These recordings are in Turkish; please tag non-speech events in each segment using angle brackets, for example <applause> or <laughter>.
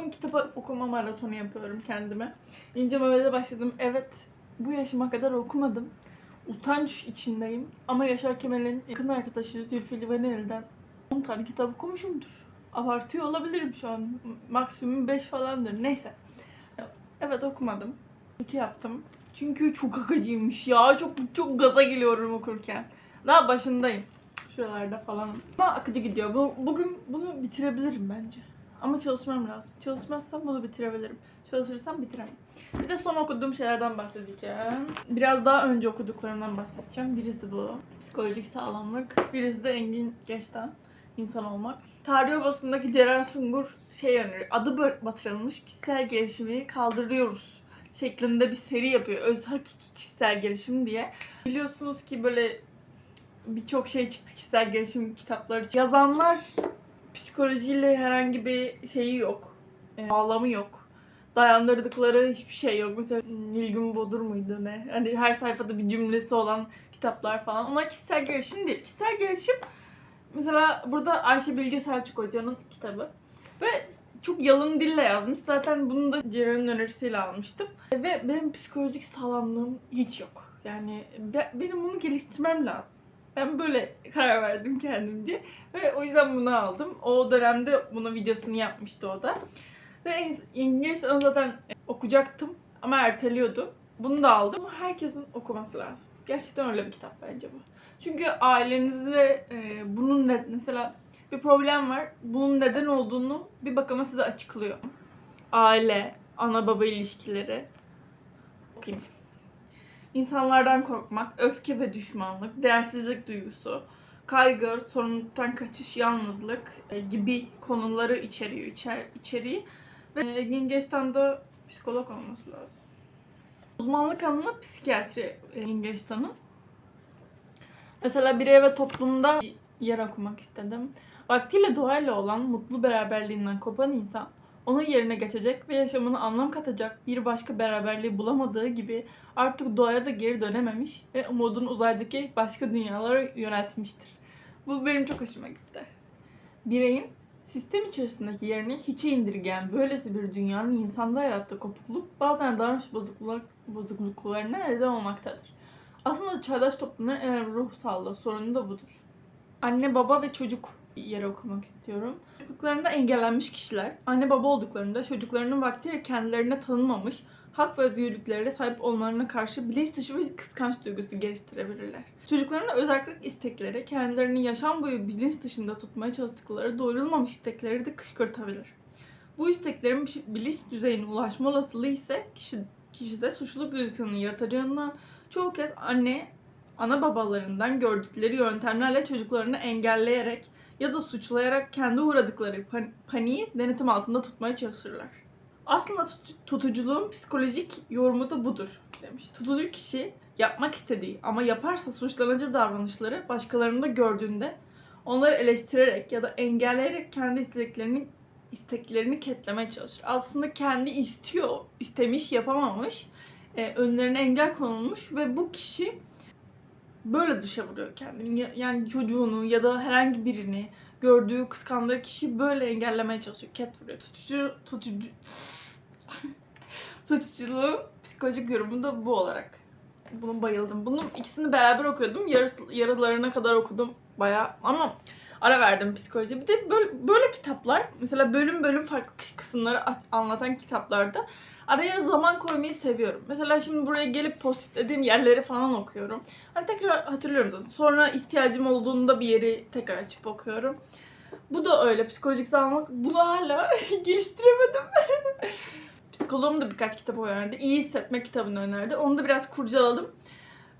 Bugün kitap okuma maratonu yapıyorum kendime. İncelemede başladım. Evet, bu yaşıma kadar okumadım. Utanç içindeyim. Ama Yaşar Kemal'in yakın arkadaşı Zülfü Livaneli'den 10 tane kitap okumuşumdur. Abartıyor olabilirim şu an. Maksimum 5 falandır. Neyse. Evet okumadım. Kötü yaptım. Çünkü çok akıcıymış ya. Çok çok gaza geliyorum okurken. Daha başındayım. Şuralarda falan. Ama akıcı gidiyor. Bu, bugün bunu bitirebilirim bence. Ama çalışmam lazım. Çalışmazsam bunu bitirebilirim. Çalışırsam bitiremem. Bir de son okuduğum şeylerden bahsedeceğim. Biraz daha önce okuduklarımdan bahsedeceğim. Birisi bu. Psikolojik sağlamlık. Birisi de Engin Geçten. insan olmak. Tarih Obası'ndaki Ceren Sungur şey öneriyor. Adı batırılmış kişisel gelişimi kaldırıyoruz şeklinde bir seri yapıyor. Öz hakiki kişisel gelişim diye. Biliyorsunuz ki böyle birçok şey çıktı kişisel gelişim kitapları. Yazanlar psikolojiyle herhangi bir şeyi yok. E, bağlamı yok. Dayandırdıkları hiçbir şey yok. Mesela Nilgün Bodur muydu ne? Hani her sayfada bir cümlesi olan kitaplar falan. Onlar kişisel gelişim değil. Kişisel gelişim mesela burada Ayşe Bilge Selçuk Hoca'nın kitabı. Ve çok yalın dille yazmış. Zaten bunu da Ceren'in önerisiyle almıştım. Ve benim psikolojik sağlamlığım hiç yok. Yani be- benim bunu geliştirmem lazım. Ben böyle karar verdim kendimce. Ve o yüzden bunu aldım. O dönemde bunun videosunu yapmıştı o da. Ve İngiliz zaten okuyacaktım ama erteliyordum. Bunu da aldım. Herkesin okuması lazım. Gerçekten öyle bir kitap bence bu. Çünkü ailenizde e, bunun ne, mesela bir problem var. Bunun neden olduğunu bir bakıma size açıklıyor. Aile, ana baba ilişkileri. Okuyayım. İnsanlardan korkmak, öfke ve düşmanlık, değersizlik duygusu, kaygı, sorumluluktan kaçış, yalnızlık e, gibi konuları içeriyor içer, içeriği. Ve Engin Geçten de psikolog olması lazım. Uzmanlık alanı psikiyatri Engin Geçten'in. Mesela birey ve toplumda yer okumak istedim. Vaktiyle doğayla olan mutlu beraberliğinden kopan insan onun yerine geçecek ve yaşamına anlam katacak bir başka beraberliği bulamadığı gibi artık doğaya da geri dönememiş ve umudunu uzaydaki başka dünyalara yöneltmiştir. Bu benim çok hoşuma gitti. Bireyin sistem içerisindeki yerini hiçe indirgeyen böylesi bir dünyanın insanda yarattığı kopukluk bazen davranış bozukluk, bozukluklarına neden olmaktadır. Aslında çağdaş toplumların en önemli ruh sorunu da budur. Anne, baba ve çocuk yeri okumak istiyorum. Çocukluklarında engellenmiş kişiler, anne baba olduklarında çocuklarının vaktiyle kendilerine tanınmamış, hak ve özgürlüklere sahip olmalarına karşı bilinç dışı ve kıskanç duygusu geliştirebilirler. Çocukların özellik istekleri, kendilerini yaşam boyu bilinç dışında tutmaya çalıştıkları doyurulmamış istekleri de kışkırtabilir. Bu isteklerin bilinç düzeyine ulaşma olasılığı ise kişi, kişide suçluluk duygusunu yaratacağından çoğu kez anne, ana babalarından gördükleri yöntemlerle çocuklarını engelleyerek ya da suçlayarak kendi uğradıkları pan- paniği denetim altında tutmaya çalışırlar. Aslında tut- tutuculuğun psikolojik yorumu da budur demiş. Tutucu kişi yapmak istediği ama yaparsa suçlanıcı davranışları başkalarında gördüğünde onları eleştirerek ya da engelleyerek kendi isteklerini isteklerini ketlemeye çalışır. Aslında kendi istiyor, istemiş, yapamamış, e, önlerine engel konulmuş ve bu kişi böyle dışa vuruyor kendini. Ya- Yani çocuğunu ya da herhangi birini gördüğü, kıskandığı kişi böyle engellemeye çalışıyor. Ket vuruyor. Tutucu, tutucu... <laughs> Tutuculuğun psikolojik yorumu da bu olarak. Bunu bayıldım. Bunun ikisini beraber okuyordum. Yarısı, yarılarına kadar okudum bayağı. Ama ara verdim psikoloji. Bir de böyle, böyle kitaplar, mesela bölüm bölüm farklı kısımları anlatan kitaplarda araya zaman koymayı seviyorum. Mesela şimdi buraya gelip postitlediğim yerleri falan okuyorum. Hani tekrar hatırlıyorum zaten. Sonra ihtiyacım olduğunda bir yeri tekrar açıp okuyorum. Bu da öyle psikolojik sağlamak. Bunu hala <laughs> geliştiremedim. <laughs> Psikoloğum da birkaç kitap önerdi. İyi hissetme kitabını önerdi. Onu da biraz kurcaladım.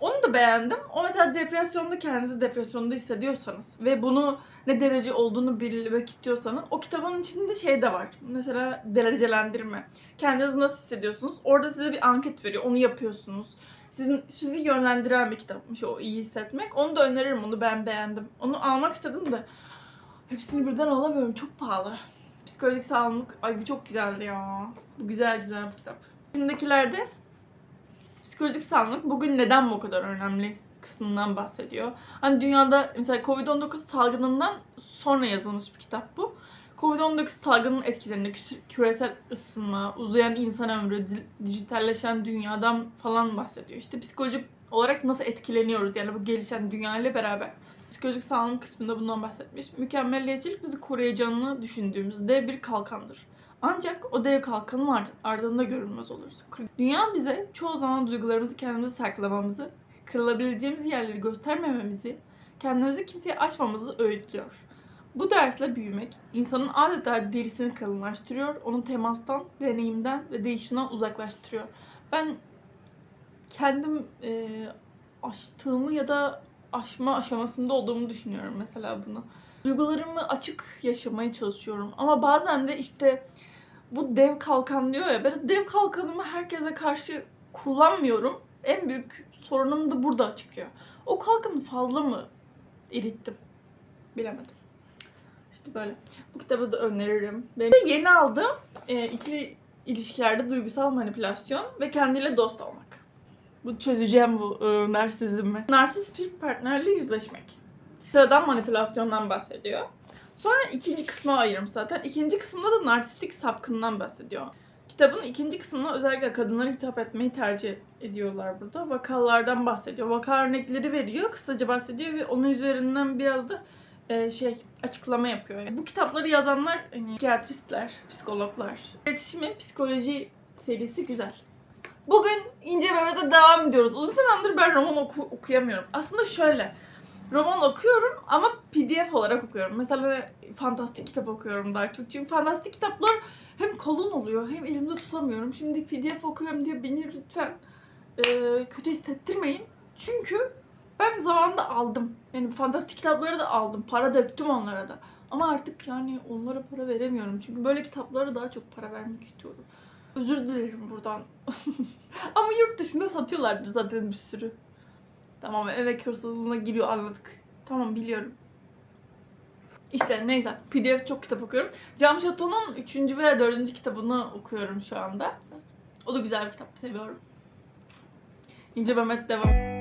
Onu da beğendim. O mesela depresyonda kendinizi depresyonda hissediyorsanız ve bunu ne derece olduğunu bilmek istiyorsanız o kitabın içinde şey de var. Mesela derecelendirme. Kendinizi nasıl hissediyorsunuz? Orada size bir anket veriyor. Onu yapıyorsunuz. Sizin sizi yönlendiren bir kitapmış o iyi hissetmek. Onu da öneririm. Onu ben beğendim. Onu almak istedim de hepsini birden alamıyorum. Çok pahalı. Psikolojik sağlık. Ay bu çok güzeldi ya. Bu güzel güzel bir kitap. Şimdikilerde psikolojik sağlık bugün neden bu kadar önemli kısmından bahsediyor. Hani dünyada mesela Covid-19 salgınından sonra yazılmış bir kitap bu. Covid-19 salgının etkilerinde küs- küresel ısınma, uzayan insan ömrü, di- dijitalleşen dünyadan falan bahsediyor. İşte psikolojik olarak nasıl etkileniyoruz yani bu gelişen dünya ile beraber. Psikolojik sağlık kısmında bundan bahsetmiş. Mükemmelliyetçilik bizi koruyacağını düşündüğümüz dev bir kalkandır. Ancak o dev kalkanın ard- ardında görünmez oluruz. Dünya bize çoğu zaman duygularımızı kendimize saklamamızı, kırılabileceğimiz yerleri göstermememizi, kendimizi kimseye açmamızı öğütlüyor. Bu dersle büyümek insanın adeta derisini kalınlaştırıyor, onu temastan, deneyimden ve değişimden uzaklaştırıyor. Ben kendim e, aştığımı ya da aşma aşamasında olduğumu düşünüyorum mesela bunu. Duygularımı açık yaşamaya çalışıyorum ama bazen de işte bu dev kalkan diyor ya ben dev kalkanımı herkese karşı kullanmıyorum. En büyük sorunum da burada çıkıyor. O kalkanı fazla mı erittim? Bilemedim. İşte böyle. Bu kitabı da öneririm. Benim de yeni aldığım e, ikili ilişkilerde duygusal manipülasyon ve kendiyle dost olmak. Bu çözeceğim bu e, narsizmi. Narsist bir partnerle yüzleşmek. Sıradan manipülasyondan bahsediyor. Sonra ikinci kısma ayırım zaten. İkinci kısımda da narsistik sapkından bahsediyor. Kitabın ikinci kısmında özellikle kadınlara hitap etmeyi tercih ediyorlar burada. Vakalardan bahsediyor. Vaka örnekleri veriyor, kısaca bahsediyor ve onun üzerinden biraz da e, şey açıklama yapıyor. Yani bu kitapları yazanlar hani psikiyatristler, psikologlar. İletişimi, psikoloji serisi güzel. Bugün İnce Mehmet'e devam ediyoruz. Uzun zamandır ben roman oku- okuyamıyorum. Aslında şöyle, roman okuyorum ama PDF olarak okuyorum. Mesela fantastik kitap okuyorum daha çok. Çünkü fantastik kitaplar hem kalın oluyor hem elimde tutamıyorum. Şimdi PDF okuyorum diye beni lütfen e, kötü hissettirmeyin. Çünkü ben zamanında aldım. Yani fantastik kitapları da aldım. Para döktüm onlara da. Ama artık yani onlara para veremiyorum. Çünkü böyle kitaplara daha çok para vermek istiyorum. Özür dilerim buradan. <laughs> Ama yurt dışında satıyorlardı zaten bir sürü. Tamam emek hırsızlığına giriyor anladık. Tamam biliyorum. İşte neyse PDF çok kitap okuyorum. Cam Şato'nun 3. veya 4. kitabını okuyorum şu anda. O da güzel bir kitap seviyorum. İnce Mehmet devam.